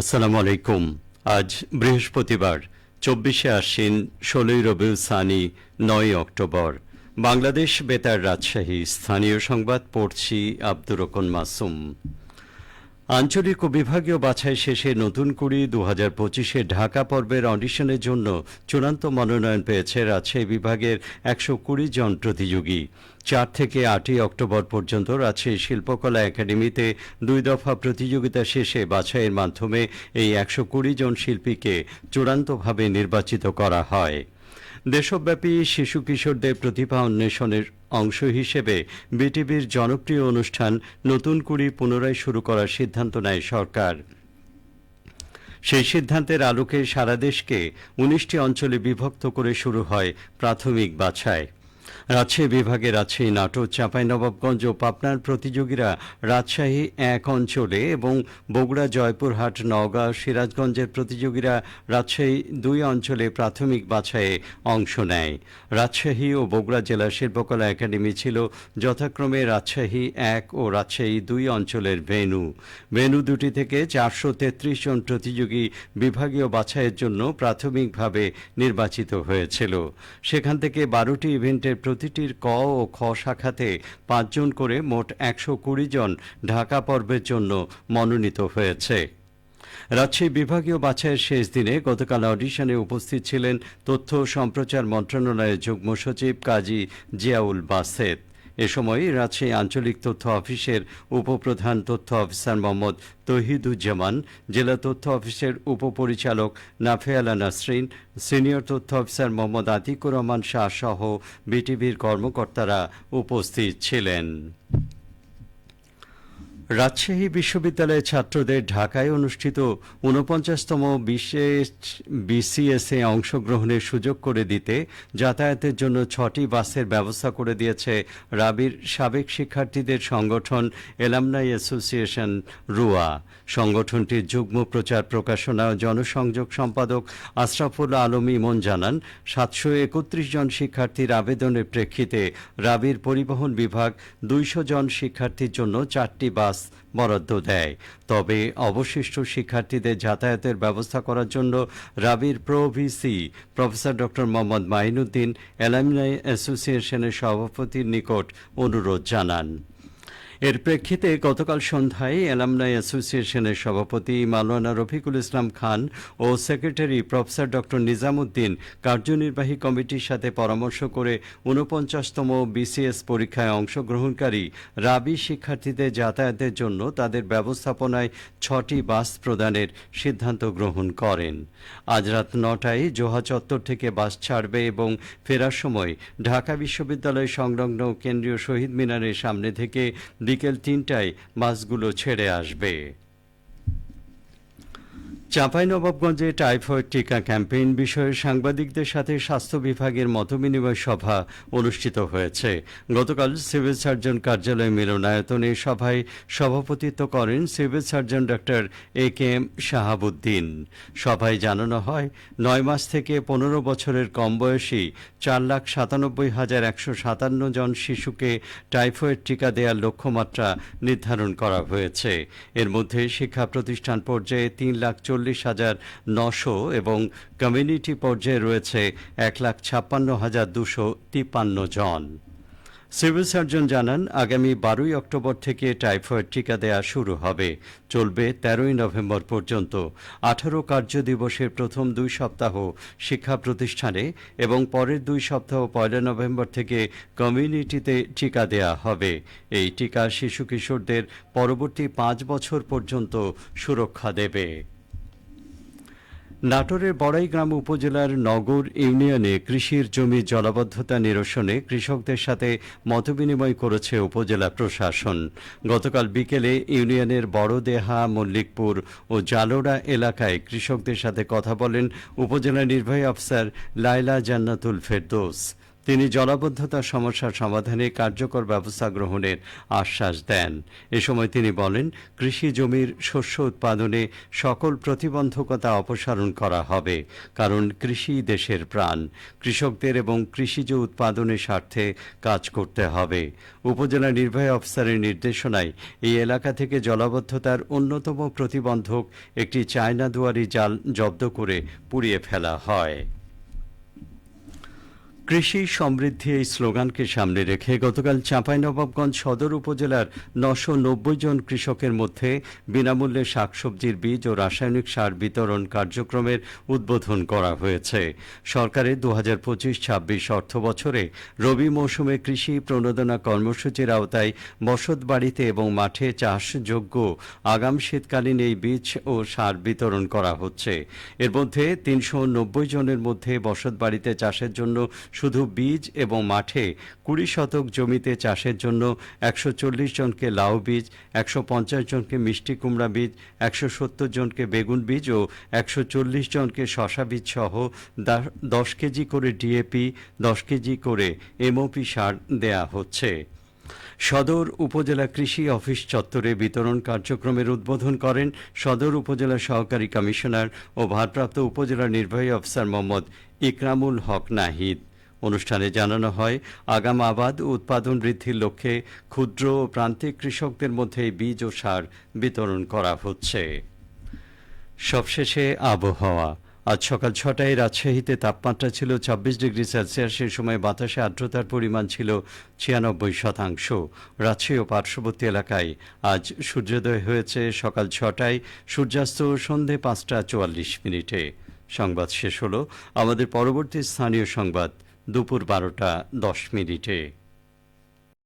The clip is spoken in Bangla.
আসসালামু আলাইকুম। আজ বৃহস্পতিবার, চব্বিশে আশ্বিন, ষোলোই রবিউ সানি, নয় অক্টোবর। বাংলাদেশ বেতার রাজশাহী, স্থানীয় সংবাদ পড়ছি আব্দুর রকন মাসুম। আঞ্চলিক ও বিভাগীয় বাছাই শেষে নতুন কুড়ি দু হাজার পঁচিশে ঢাকা পর্বের অডিশনের জন্য চূড়ান্ত মনোনয়ন পেয়েছে রাজশাহী বিভাগের একশো কুড়ি জন প্রতিযোগী। চার থেকে আটই অক্টোবর পর্যন্ত রাজশাহী শিল্পকলা একাডেমিতে দুই দফা প্রতিযোগিতা শেষে বাছাইয়ের মাধ্যমে এই একশো কুড়ি জন শিল্পীকে চূড়ান্তভাবে নির্বাচিত করা হয়। দেশব্যাপী শিশু কিশোরদের প্রতিভা অন্বেষণের অংশ হিসেবে বিটিভির জনপ্রিয় অনুষ্ঠান নতুন কুড়ি পুনরায় শুরু করার সিদ্ধান্ত নেয় সরকার। সেই সিদ্ধান্তের আলোকে সারা দেশকে উনিশটি অঞ্চলে বিভক্ত করে শুরু হয় প্রাথমিক বাছাই। রাজশাহী বিভাগে রাজশাহী নাটোর চাঁপাইনবাবগঞ্জ ও পাবনার প্রতিযোগীরা রাজশাহী এক অঞ্চলে এবং বগুড়া, জয়পুরহাট, নওগাঁ, সিরাজগঞ্জের প্রতিযোগীরা রাজশাহী দুই অঞ্চলে প্রাথমিক বাছাইয়ে অংশ নেয়। রাজশাহী ও বগুড়া জেলা শিল্পকলা একাডেমি ছিল যথাক্রমে রাজশাহী এক ও রাজশাহী দুই অঞ্চলের ভেন্যু। ভেন্যু দুটি থেকে চারশো তেত্রিশ জন প্রতিযোগী বিভাগীয় বাছাইয়ের জন্য প্রাথমিকভাবে নির্বাচিত হয়েছিল। সেখান থেকে বারোটি ইভেন্টের প্রতিটির ক ও খ শাখাতে পাঁচজন করে মোট একশো কুড়ি জন ঢাকা পর্বের জন্য মনোনীত হয়েছে। রাজশাহী বিভাগীয় বাছাইয়ের শেষ দিনে গতকাল অডিশনে উপস্থিত ছিলেন তথ্য সম্প্রচার মন্ত্রণালয়ের যুগ্ম সচিব কাজী জিয়াউল বাসেদ। এ সময় রাজশাহী আঞ্চলিক তথ্য অফিসের উপপ্রধান তথ্য অফিসার মোহাম্মদ তহিদুজ্জামান, জেলা তথ্য অফিসের উপপরিচালক নাফেয়ালা নাসরিন, সিনিয়র তথ্য অফিসার মোহাম্মদ আতিকুর রহমান শাহ সহ বিটিভির কর্মকর্তারা উপস্থিত ছিলেন। রাজশাহী বিশ্ববিদ্যালয়ের ছাত্রদের ঢাকায় অনুষ্ঠিত ঊনপঞ্চাশতম বিশেষ বিসিএসে অংশগ্রহণের সুযোগ করে দিতে যাতায়াতের জন্য ছটি বাসের ব্যবস্থা করে দিয়েছে রাবির সাবেক শিক্ষার্থীদের সংগঠন এলামনাই অ্যাসোসিয়েশন, রুয়া। সংগঠনটির যুগ্ম প্রচার প্রকাশনা জনসংযোগ সম্পাদক আশরাফুল আলম ইমন জানান, সাতশো একত্রিশ জন শিক্ষার্থীর আবেদনের প্রেক্ষিতে রাবির পরিবহন বিভাগ দুইশো জন শিক্ষার্থীর জন্য চারটি বাস বরাদ্দ দেয়। তবে অবশিষ্ট শিক্ষার্থীদের যাতায়াতের ব্যবস্থা করার জন্য রাবির pro VC professor doctor Mohammad Mainuddin alumni অ্যাসোসিয়েশনের সভাপতির নিকট অনুরোধ জানান। এর প্রেক্ষিতে গতকাল সন্ধ্যায় অ্যালামনাই অ্যাসোসিয়েশনের সভাপতি মাওলানা রফিকুল ইসলাম খান ও সেক্রেটারি প্রফেসর ডক্টর নিজামুদ্দিন কার্যনির্বাহী কমিটির সাথে পরামর্শ করে ঊনপঞ্চাশতম বিসিএস পরীক্ষায় অংশগ্রহণকারী রাবি শিক্ষার্থীদের যাতায়াতের জন্য তাদের ব্যবস্থাপনায় ছটি বাস প্রদানের সিদ্ধান্ত গ্রহণ করেন। আজ রাত নটায় জোহা চত্বর থেকে বাস ছাড়বে এবং ফেরার সময় ঢাকা বিশ্ববিদ্যালয় সংলগ্ন কেন্দ্রীয় শহীদ মিনারের সামনে থেকে বিকেল তিনটায় বাসগুলো ছেড়ে আসবে। চাঁপাইনবাবগঞ্জে টাইফয়েড টিকা ক্যাম্পেইন বিষয়ে সাংবাদিকদের সাথে স্বাস্থ্য বিভাগের মতবিনিময় সভা অনুষ্ঠিত হয়েছে। গতকাল সিভিল সার্জন কার্যালয় মিলনায়তনে সভায় সভাপতিত্ব করেন civil surgeon doctor A K M Shahabuddin. সভায় জানানো হয়, নয় মাস থেকে পনেরো বছরের কম বয়সী চার লাখ সাতানব্বই হাজার একশো সাতান্ন জন শিশুকে টাইফয়েড টিকা দেওয়ার লক্ষ্যমাত্রা নির্ধারণ করা হয়েছে। এর মধ্যে শিক্ষা প্রতিষ্ঠান পর্যায়ে তিন লাখ চল্লিশ হাজার নশো এবং কমিউনিটি পর্যায়ে রয়েছে এক লাখ ছাপ্পান্ন হাজার দুশো তিপ্পান্ন জন। সিভিল সার্জন জানান, আগামী বারোই অক্টোবর থেকে টাইফয়েড টিকা দেওয়া শুরু হবে। চলবে তেরোই নভেম্বর পর্যন্ত। আঠারো কার্য দিবসের প্রথম দুই সপ্তাহ শিক্ষা প্রতিষ্ঠানে এবং পরের দুই সপ্তাহ পয়লা নভেম্বর থেকে কমিউনিটিতে টিকা দেওয়া হবে। এই টিকা শিশু কিশোরদের পরবর্তী পাঁচ বছর পর্যন্ত সুরক্ষা দেবে। নাটোরের বড়াইগ্রাম উপজেলার নগর ইউনিয়নে কৃষির জমি জলাবদ্ধতা নিরসনে কৃষকদের সাথে মতবিনিময় করেছে উপজেলা প্রশাসন। গতকাল বিকেলে ইউনিয়নের বড়দেহা, মল্লিকপুর ও জালোড়া এলাকায় কৃষকদের সাথে কথা বলেন উপজেলা নির্বাহী অফিসার লাইলা জান্নাতুল ফেরদৌস। তিনি জলাবদ্ধতা সমস্যার সমাধানে কার্যকর ব্যবস্থা গ্রহণের আশ্বাস দেন। এ সময় তিনি বলেন, কৃষি জমির শস্য উৎপাদনে সকল প্রতিবন্ধকতা অপসারণ করা হবে, কারণ কৃষি দেশের প্রাণ। কৃষকদের এবং কৃষিজ উৎপাদনের স্বার্থে কাজ করতে হবে। উপজেলা নির্বাহী অফিসারের নির্দেশনায় এই এলাকা থেকে জলাবদ্ধতার অন্যতম প্রতিবন্ধক একটি চায়না দুয়ারি জাল জব্দ করে পুড়িয়ে ফেলা হয়। কৃষি সমৃদ্ধি এই স্লোগানকে সামনে রেখে গতকাল চাঁপাইনবাবগঞ্জ সদর উপজেলার নশো নব্বই জন কৃষকের মধ্যে বিনামূল্যে শাকসবজির বীজ ও রাসায়নিক সার বিতরণ কার্যক্রমের উদ্বোধন করা হয়েছে। সরকারের দু হাজার পঁচিশ ছাব্বিশ অর্থ বছরে রবি মৌসুমে কৃষি প্রণোদনা কর্মসূচির আওতায় বসত বাড়িতে এবং মাঠে চাষযোগ্য আগাম শীতকালীন এই বীজ ও সার বিতরণ করা হচ্ছে। এর মধ্যে তিনশো নব্বই জনের মধ্যে বসত বাড়িতে চাষের জন্য শুধু বীজ এবং মাঠে কুড়ি শতক জমিতে চাষের জন্য একশো চল্লিশ জনকে লাউ বীজ, একশো পঞ্চাশ জনকে মিষ্টি কুমড়া বীজ, একশো সত্তর জনকে বেগুন বীজ ও একশো চল্লিশ জনকে শশা বীজ সহ দশ কেজি করে ডিএপি, দশ কেজি করে এমওপি সার দেয়া হচ্ছে। সদর উপজেলা কৃষি অফিস চত্বরে বিতরণ কার্যক্রমের উদ্বোধন করেন সদর উপজেলা সহকারী কমিশনার ও ভারপ্রাপ্ত উপজেলা নির্বাহী অফিসার মোহাম্মদ ইকরামুল হক নাহিদ। অনুষ্ঠানে জানানো হয়, আগাম আবাদ ও উৎপাদন বৃদ্ধির লক্ষ্যে ক্ষুদ্র ও প্রান্তিক কৃষকদের মধ্যে বীজ ও সার বিতরণ করা হচ্ছে। সবশেষে আবহাওয়া। আজ সকাল ছটায় রাজশাহীতে তাপমাত্রা ছিল ছাব্বিশ ডিগ্রি সেলসিয়াস সেই সময় বাতাসে আর্দ্রতার পরিমাণ ছিল ছিয়ানব্বই শতাংশ। রাজশাহী ও পার্শ্ববর্তী এলাকায় আজ সূর্যোদয় হয়েছে সকাল ছটায়, সূর্যাস্ত সন্ধে পাঁচটা চুয়াল্লিশ মিনিটে। সংবাদ শেষ হলো। আমাদের পরবর্তী স্থানীয় সংবাদ। দুপুর বারোটা দশ মিনিটে।